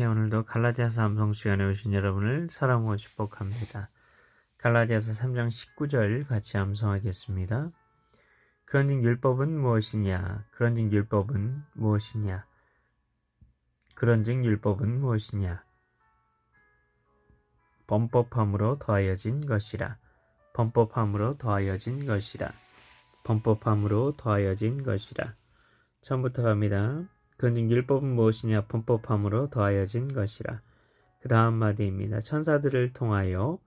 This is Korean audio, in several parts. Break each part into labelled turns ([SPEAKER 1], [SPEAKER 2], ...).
[SPEAKER 1] 안녕하세요. 오늘도 갈라디아서 암송 시간에 오신 여러분을 사랑하고 축복합니다. 갈라디아서 3장 19절 같이 암송하겠습니다. 그런즉 율법은 무엇이냐? 그런즉 율법은 무엇이냐? 그런즉 율법은 무엇이냐? 범법함으로 더하여진 것이라. 범법함으로 더하여진 것이라. 범법함으로 더하여진 것이라. 처음부터 갑니다. 그런즉 율법은 무엇이냐 범법함으로 더하여진 것이라. 그 다음 마디입니다. 천사들을 통하여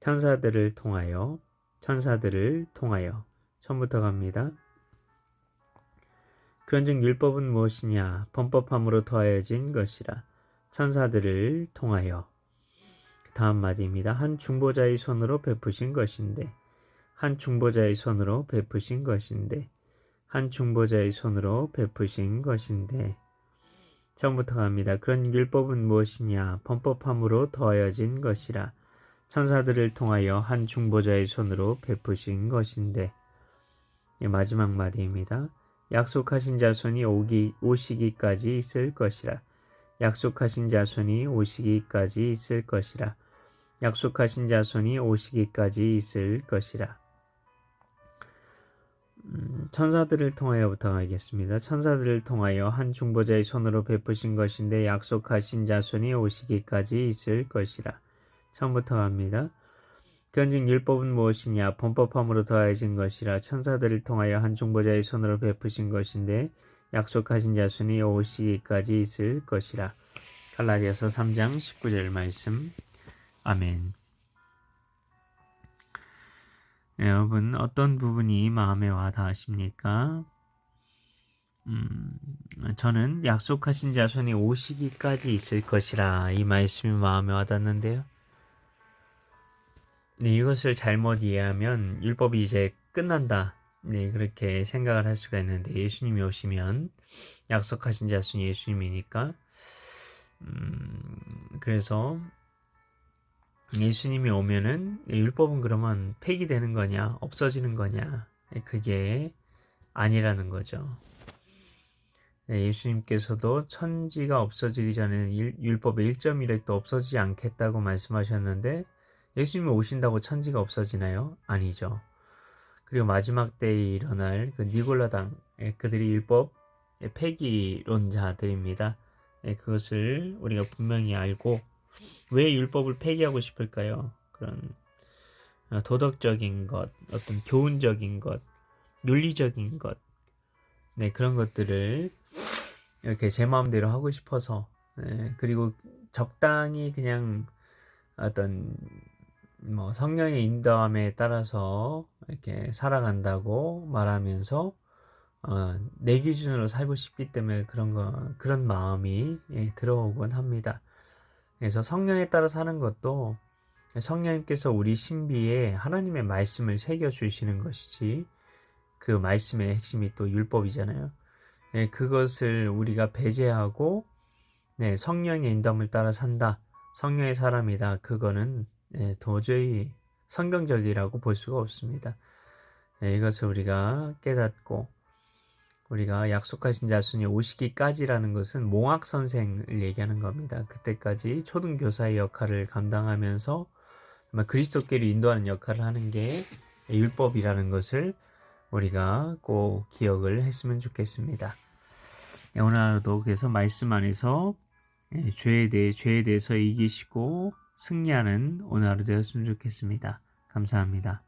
[SPEAKER 1] 천사들을 통하여 천사들을 통하여 처음부터 갑니다. 그런즉 율법은 무엇이냐 범법함으로 더하여진 것이라. 천사들을 통하여 그 다음 마디입니다. 한 중보자의 손으로 베푸신 것인데 한 중보자의 손으로 베푸신 것인데 한 중보자의 손으로 베푸신 것인데 처음부터 갑니다. 그런 율법은 무엇이냐? 범법함으로 더하여진 것이라 천사들을 통하여 한 중보자의 손으로 베푸신 것인데 마지막 말입니다. 약속하신 자손이 오기 오시기까지 있을 것이라 약속하신 자손이 오시기까지 있을 것이라 약속하신 자손이 오시기까지 있을 것이라 음, 천사들을 통하여부터 하겠습니다. 천사들을 통하여 한 중보자의 손으로 베푸신 것인데 약속하신 자손이 오시기까지 있을 것이라. 처음부터 갑니다. 그런즉 율법은 무엇이냐? 범법함으로 더해진 것이라 천사들을 통하여 한 중보자의 손으로 베푸신 것인데 약속하신 자손이 오시기까지 있을 것이라. 갈라디아서 3장 19절 말씀. 아멘. 네, 여러분 어떤 부분이 마음에 와 닿으십니까? 음, 저는 약속하신 자손이 오시기까지 있을 것이라 이 말씀이 마음에 와닿는데요. 네, 이것을 잘못 이해하면 율법이 이제 끝난다. 네, 그렇게 생각을 할 수가 있는데 예수님이 오시면 약속하신 자손이 예수님이니까 음, 그래서 예수님이 오면은 율법은 그러면 폐기되는 거냐 없어지는 거냐 그게 아니라는 거죠. 네, 예수님께서도 천지가 없어지기 전에는 율법의 1.1획도 없어지지 않겠다고 말씀하셨는데 예수님이 오신다고 천지가 없어지나요? 아니죠. 그리고 마지막 때에 일어날 그 니골라당 예, 그들이 율법 폐기론자들입니다. 예, 그것을 우리가 분명히 알고 왜 율법을 폐기하고 싶을까요? 그런 어, 도덕적인 것, 어떤 교훈적인 것, 윤리적인 것, 네 그런 것들을 이렇게 제 마음대로 하고 싶어서 네, 그리고 적당히 그냥 어떤 뭐 성령의 인도함에 따라서 이렇게 살아간다고 말하면서 어, 내 기준으로 살고 싶기 때문에 그런 거 그런 마음이 예, 들어오곤 합니다. 그래서 성령에 따라 사는 것도 성령님께서 우리 신비에 하나님의 말씀을 새겨 주시는 것이지 그 말씀의 핵심이 또 율법이잖아요. 네, 그것을 우리가 배제하고 네, 성령의 인담을 따라 산다. 성령의 사람이다. 그거는 네, 도저히 성경적이라고 볼 수가 없습니다. 네, 이것을 우리가 깨닫고 우리가 약속하신 자손이 오시기까지라는 것은 몽학 선생을 얘기하는 겁니다. 그때까지 초등교사의 역할을 감당하면서 그리스도께를 인도하는 역할을 하는 게 율법이라는 것을 우리가 꼭 기억을 했으면 좋겠습니다. 네, 오늘 하루도 그래서 말씀 안에서 예, 죄에 대해 죄에 대해서 이기시고 승리하는 오늘 하루 되었으면 좋겠습니다. 감사합니다.